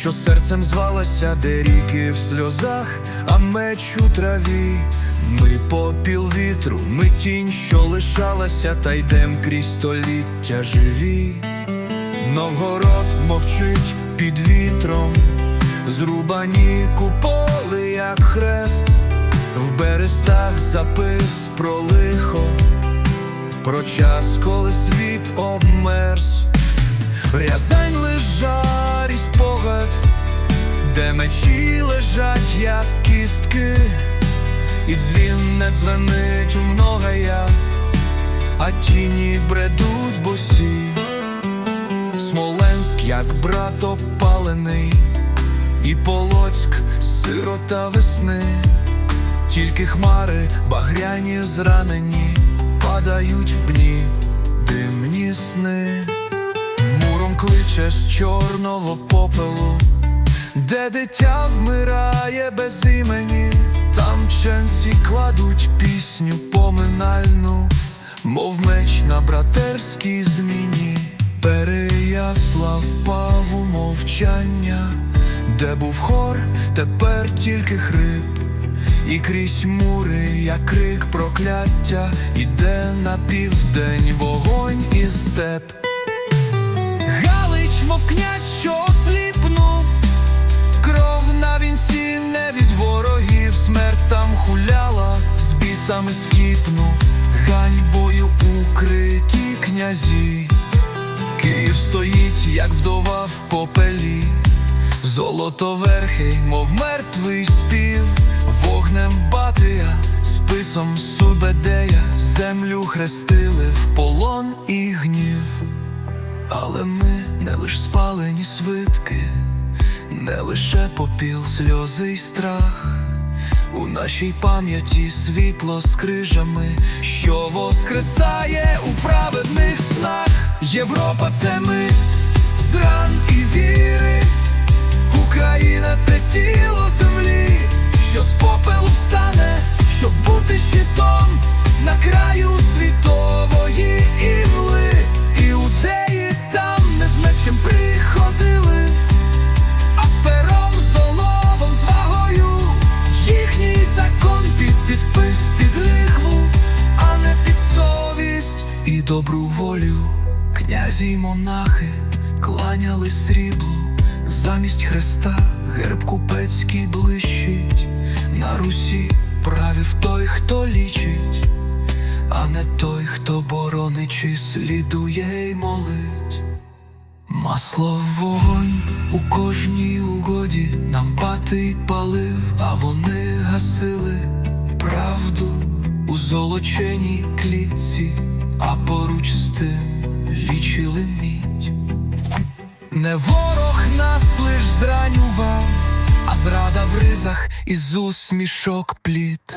що серцем звалася, де ріки в сльозах, а меч у траві. Ми попіл вітру, ми тінь, що лишалася, та йдем крізь століття живі. Новгород мовчить під вітром, зрубані куполи, як хрест, в берестах запис про лихо, про час, коли світ обмерз. Рязань спогад, де мечі лежать, як кістки, і дзвін не дзвенить у многая, а тіні бредуть босі. Смоленськ, як брат опалений, і Полоцьк, сирота весни, тільки хмари багряні зранені, падають в дні, димні сни. Муром кличе з чорного попелу, де дитя вмирає без імені, там ченці кладуть пісню поминальну, мов меч на братерській зміні. Переяслав впав у мовчання, де був хор, тепер тільки хрип, і крізь мури, як крик прокляття, іде на південь вогонь і степ. З бісами скіпнув, ганьбою укриті князі. Київ стоїть, як вдова в попелі, золотоверхий, мов мертвий спів, вогнем батия, списом субедея, землю хрестили в полон і гнів. Але ми не лиш спалені свитки, не лише попіл, сльози й страх. У нашій пам'яті світло з крижами, що воскресає у праведних снах. Європа це ми з ран і віри, Україна це тіло добру волю. Князі й монахи кланяли сріблу, замість хреста герб купецький блищить. На Русі правив той, хто лічить, а не той, хто боронить чи слідує й молить. Масло вогонь у кожній угоді нам батий палив, а вони гасили правду у золоченій клітці, а поруч з тим лічили мідь. Не ворог нас лиш зранював, а зрада в ризах із усмішок плід.